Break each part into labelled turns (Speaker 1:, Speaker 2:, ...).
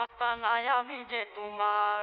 Speaker 1: হাসানায় আমি যে তোমার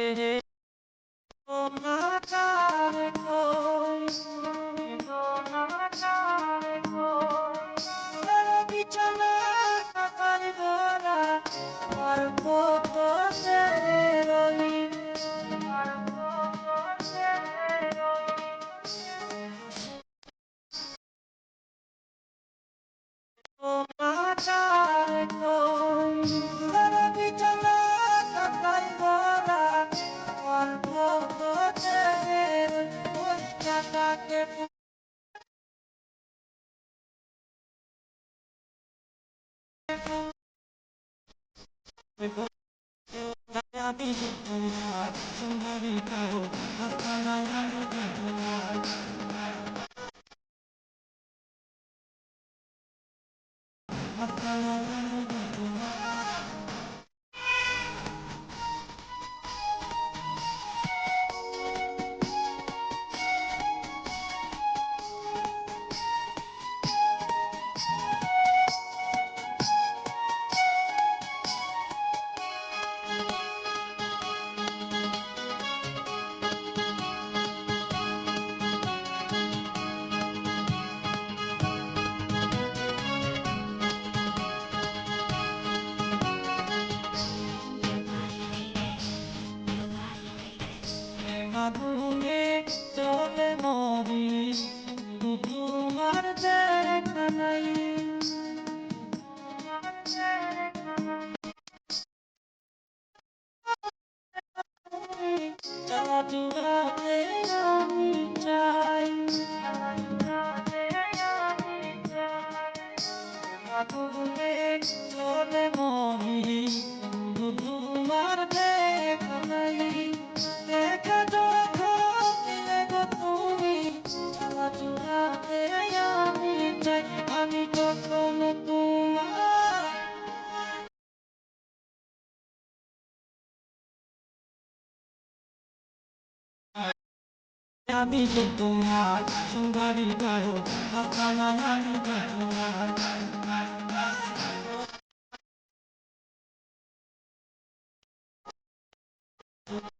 Speaker 1: Do do Muy. 旅人となそばにだなるだと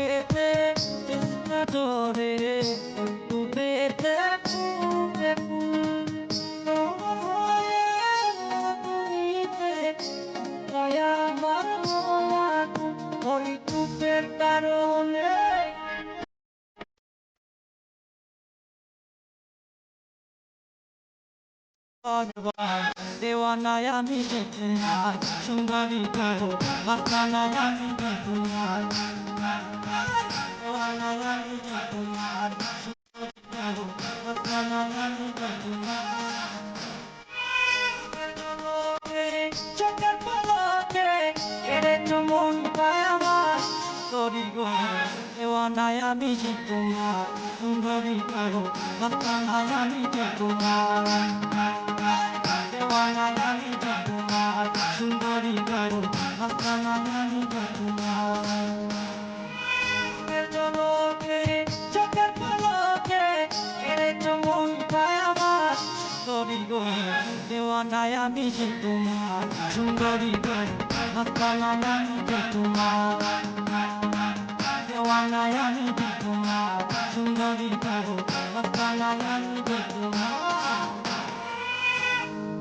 Speaker 1: টুপের কারণে দেওয়ানায় আমি যেতে সুন্দরী কারও বাকানায় আমি যেতে তোরি গো দেওয়ানায় আমি আর সুন্দরী কারও বাকানায় আমি যেতে আর দেওয়ানায় আমি তোমার সুন্দরী তোমার দেওয়ানায় আমি যে তোমার সুন্দরী গাই